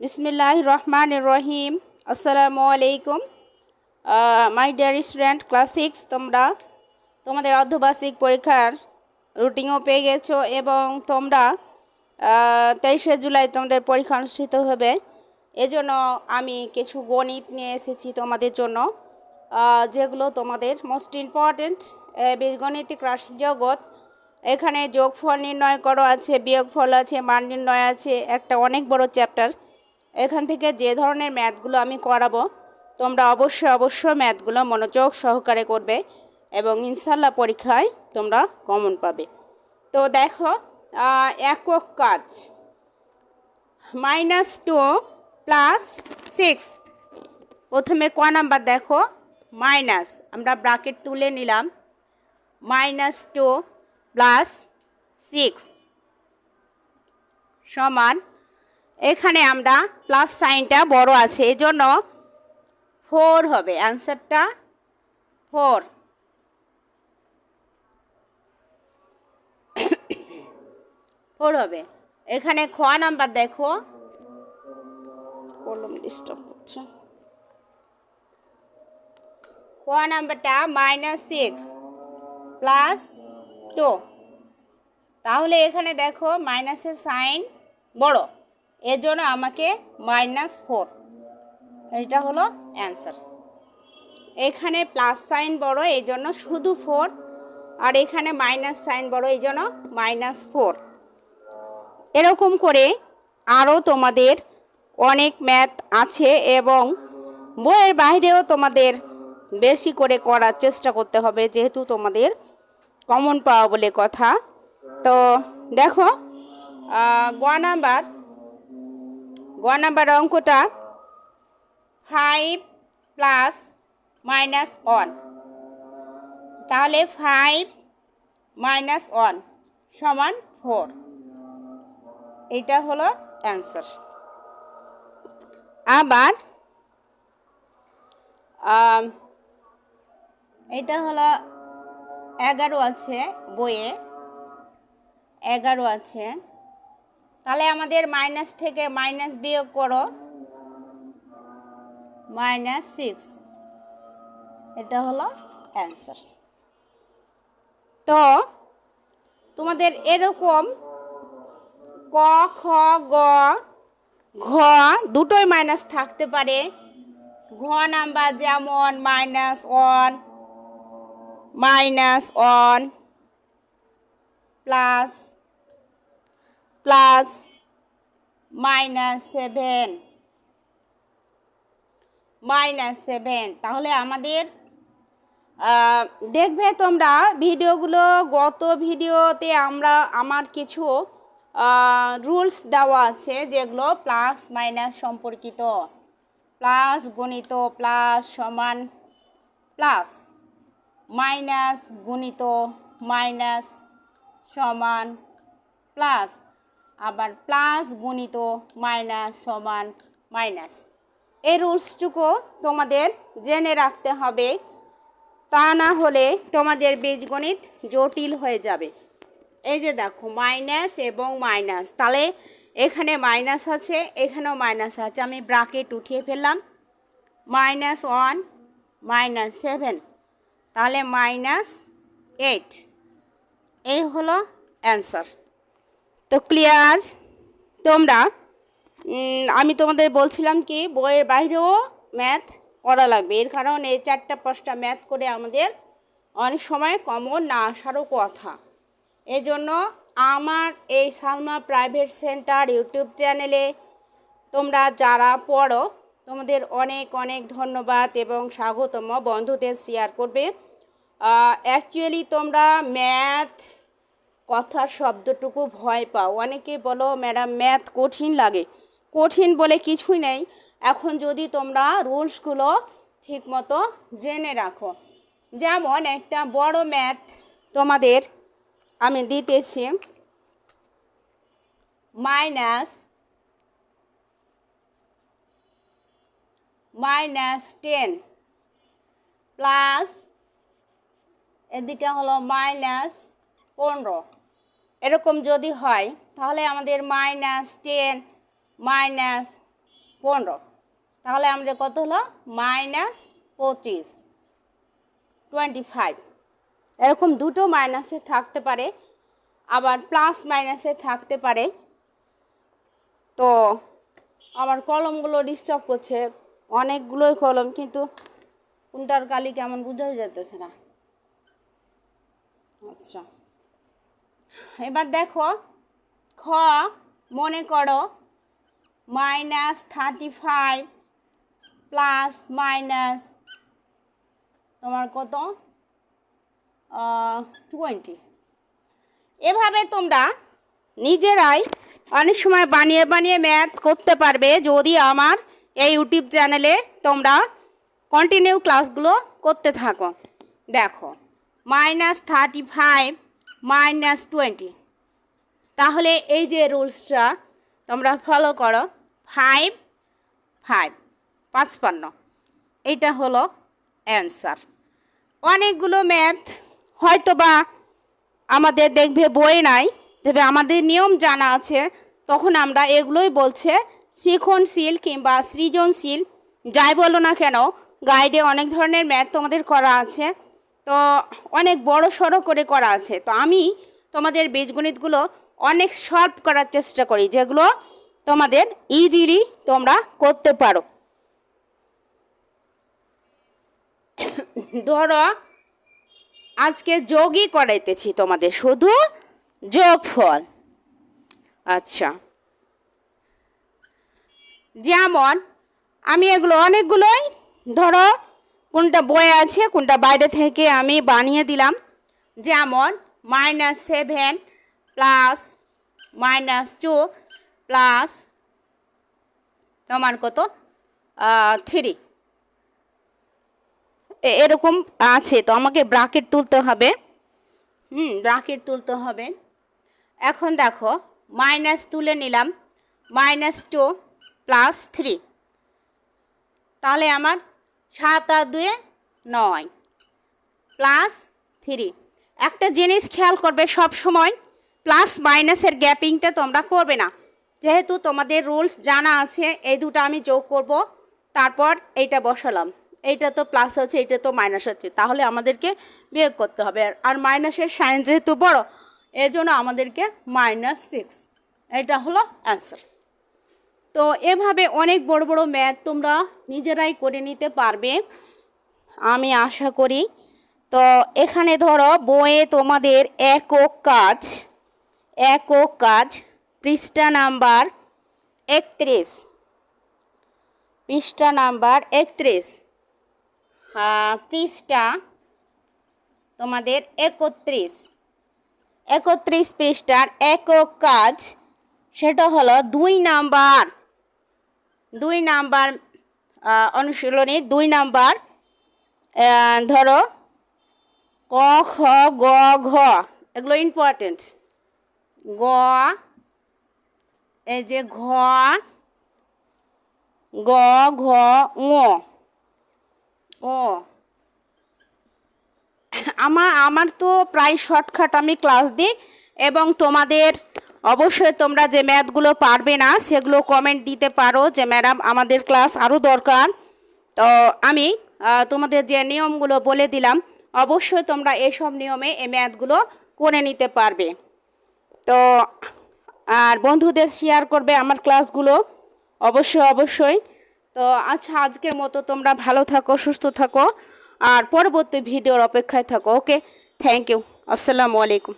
বিসমিল্লাহ রহমান রহিম। আসসালামু আলাইকুম my dear student class six তোমরা তোমাদের অর্ধবার্ষিক পরীক্ষার রুটিনও পেয়ে গেছো এবং তোমরা তেইশে জুলাই তোমাদের পরীক্ষা অনুষ্ঠিত হবে। এজন্য আমি কিছু গণিত নিয়ে এসেছি তোমাদের জন্য যেগুলো তোমাদের মোস্ট ইম্পর্ট্যান্ট বীজগণিতিক রাশি জগৎ এখানে যোগফল নির্ণয় করো আছে, বিয়োগফল আছে, মান নির্ণয় আছে, একটা অনেক বড় চ্যাপ্টার এখান থেকে যে ধরনের ম্যাথগুলো আমি করাবো, তোমরা অবশ্যই অবশ্যই ম্যাথগুলো মনোযোগ সহকারে করবে এবং ইনশাল্লাহ পরীক্ষায় তোমরা কমন পাবে। তো দেখো একক কাজ। Minus two plus six. প্রথমে ক নাম্বার দেখো, মাইনাস, আমরা ব্রাকেট তুলে নিলাম। মাইনাস টু প্লাস সিক্স সমান এখানে আমরা প্লাস সাইনটা বড় আছে এই জন্য ফোর হবে। অ্যান্সারটা ফোর ফোর হবে। এখানে খ নাম্বার দেখো। কলম ডিস্টার্ব করছে। খ নাম্বারটা মাইনাস সিক্স প্লাস টু তাহলে এখানে দেখো মাইনাসের সাইন বড়। এর জন্য আমাকে মাইনাস ফোর এটা হলো অ্যান্সার এখানে প্লাস সাইন বড় এই জন্য শুধু ফোর আর এখানে মাইনাস সাইন বড় এই জন্য মাইনাস ফোর এরকম করে আরও তোমাদের অনেক ম্যাথ আছে এবং বইয়ের বাইরেও তোমাদের বেশি করে করার চেষ্টা করতে হবে, যেহেতু তোমাদের কমন পাওয়া বলে কথা। তো দেখো গ নাম্বার গ নাম্বার অঙ্কটা ফাইভ প্লাস মাইনাস ওয়ান। তাহলে ফাইভ মাইনাস ওয়ান সমান ফোর। এটা হলো অ্যান্সার। আবার এটা হলো এগারো আছে বইয়ে। এগারো আছে। তাহলে আমাদের মাইনাস থেকে মাইনাস বিয়োগ করো। মাইনাস সিক্স এটা হলো অ্যান্সার তো তোমাদের এরকম ক, খ, গ, ঘ দুটোই মাইনাস থাকতে পারে। ঘ নাম্বার যেমন minus one minus one plus plus minus seven. Minus seven. তাহলে আমাদের দেখবে তোমরা ভিডিওগুলো, গত ভিডিওতে আমরা, আমার কিছু রুলস দেওয়া আছে যেগুলো প্লাস মাইনাস সম্পর্কিত। প্লাস গণিত, প্লাস সমান, প্লাস মাইনাস গুণিত, মাইনাস সমান, প্লাস। আবার প্লাস গুণিত মাইনাস সমান মাইনাস। এই রুলসটুকু তোমাদের জেনে রাখতে হবে, তা না হলে তোমাদের বীজগণিত জটিল হয়ে যাবে। এই যে দেখো, মাইনাস এবং মাইনাস, তাহলে এখানে মাইনাস আছে, এখানেও মাইনাস আছে, আমি ব্রাকেট উঠিয়ে ফেললাম। মাইনাস ওয়ান, মাইনাস সেভেন, তাহলে মাইনাস এইট। এই হলো অ্যান্সার। তো ক্লিয়ার তোমরা? আমি তোমাদের বলছিলাম কি, বইয়ের বাইরেও ম্যাথ করা লাগবে। এর কারণ এই চারটা পাঁচটা ম্যাথ করে আমাদের অনেক সময় কমন না আসারও কথা। এই জন্য আমার এই সালমা প্রাইভেট সেন্টার ইউটিউব চ্যানেলে তোমরা যারা পড়ো, তোমাদের অনেক অনেক ধন্যবাদ এবং স্বাগতম বন্ধুদের শেয়ার করবে। অ্যাকচুয়ালি তোমরা ম্যাথ কথার শব্দটুকু ভয় পাও। অনেকে বলো, ম্যাডাম, ম্যাথ কঠিন লাগে। কঠিন বলে কিছুই নেই। এখন যদি তোমরা রুলসগুলো ঠিকমতো জেনে রাখো। যেমন একটা বড় ম্যাথ তোমাদের আমি দিতেছি। মাইনাস মাইনাস টেন প্লাস, এদিকে হলো মাইনাস পনেরো। এরকম যদি হয়, তাহলে আমাদের মাইনাস টেন মাইনাস পনেরো। তাহলে আমাদের কত হলো? মাইনাস পঁচিশ টোয়েন্টি ফাইভ এরকম দুটো মাইনাসে থাকতে পারে, আবার প্লাস মাইনাসে থাকতে পারে। তো আমার কলমগুলো ডিস্টার্ব করছে, অনেকগুলোই কলম, কিন্তু কোনটার কালি কেমন বোঝাই যেতেছে না। আচ্ছা। এবার দেখো, খ মনে করো minus thirty five plus minus তোমার কত? টোয়েন্টি এভাবে তোমরা নিজেরাই অনেক সময় বানিয়ে বানিয়ে ম্যাথ করতে পারবে যদি আমার এই ইউটিউব চ্যানেলে তোমরা কন্টিনিউ ক্লাসগুলো করতে থাকো। দেখো minus thirty five minus twenty. তাহলে এই যে রুলসটা তোমরা ফলো করো ফাইভ ফাইভ পাঁচপান্ন। এইটা হলো অ্যান্সার অনেকগুলো ম্যাথ হয়তো বা আমাদের দেখবে বই নাই, তবে আমাদের নিয়ম জানা আছে, তখন আমরা এগুলোই বলছে, শিখনশীল কিংবা সৃজনশীল, যাই বলো না কেন গাইডে অনেক ধরনের ম্যাথ তোমাদের করা আছে। তো অনেক বড় সড়ো করে করা আছে। তো আমি তোমাদের বীজগণিতগুলো অনেক সলভ করার চেষ্টা করি, যেগুলো তোমাদের ইজিলি তোমরা করতে পারো। ধরো, আজকে যোগই করাইতেছি তোমাদের, শুধু যোগফল। আচ্ছা। যেমন আমি এগুলো অনেকগুলোই ধরো কোনটা বয়ে আছে, কোনটা বাইরে থেকে আমি বানিয়ে দিলাম। যেমন minus seven plus minus two plus তোমার কত? থ্রি এরকম আছে, তো আমাকে ব্রাকেট তুলতে হবে। হুম ব্রাকেট তুলতে হবে। এখন দেখো মাইনাস তুলে নিলাম মাইনাস টু প্লাস থ্রি তাহলে আমার সাত আর দুয়ে নয়। প্লাস থ্রি একটা জিনিস খেয়াল করবে সব সময় প্লাস মাইনাসের গ্যাপিংটা তোমরা করবে না। যেহেতু তোমাদের রুলস জানা আছে, এই দুটো আমি যোগ করব, তারপর এইটা বসালাম। এইটা তো প্লাস আছে, এইটা তো মাইনাস আছে, তাহলে আমাদেরকে বিয়োগ করতে হবে। আর- মাইনাসের সাইন যেহেতু বড় এই জন্য আমাদেরকে মাইনাস সিক্স এটা হলো অ্যান্সার তো এভাবে অনেক বড় বড় ম্যাথ তোমরা নিজেরাই করে নিতে পারবে, আমি আশা করি। তো এখানে ধরো বইয়ে তোমাদের একক কাজ একক কাজ, পৃষ্ঠা নাম্বার একত্রিশ। পৃষ্ঠা নাম্বার একত্রিশ। পৃষ্ঠা তোমাদের একত্রিশ। একত্রিশ পৃষ্ঠার একক কাজ, সেটা হলো দুই নাম্বার। দুই নাম্বার অনুশীলনী দুই নাম্বার ধরো, ক, খ, গ, ঘ, এগুলো ইম্পর্টেন্ট গ, এই যে ঘ, গ, ঘ ও ও আমার আমার তো প্রায় শর্টকাট আমি ক্লাস দিই এবং তোমাদের অবশ্যই তোমরা যে ম্যাথগুলো পারবে না, সেগুলো কমেন্ট দিতে পারো যে, ম্যাডাম, আমাদের ক্লাস আরও দরকার। তো আমি তোমাদের যে নিয়মগুলো বলে দিলাম, অবশ্যই তোমরা এসব নিয়মে এই ম্যাথগুলো করে নিতে পারবে। তো, আর বন্ধুদের শেয়ার করবে আমার ক্লাসগুলো অবশ্যই অবশ্যই। তো আচ্ছা আজকের মতো তোমরা ভালো থাকো, সুস্থ থাকো, আর পরবর্তী ভিডিওর অপেক্ষায় থাকো, ওকে? থ্যাংক ইউ আসসালামু আলাইকুম।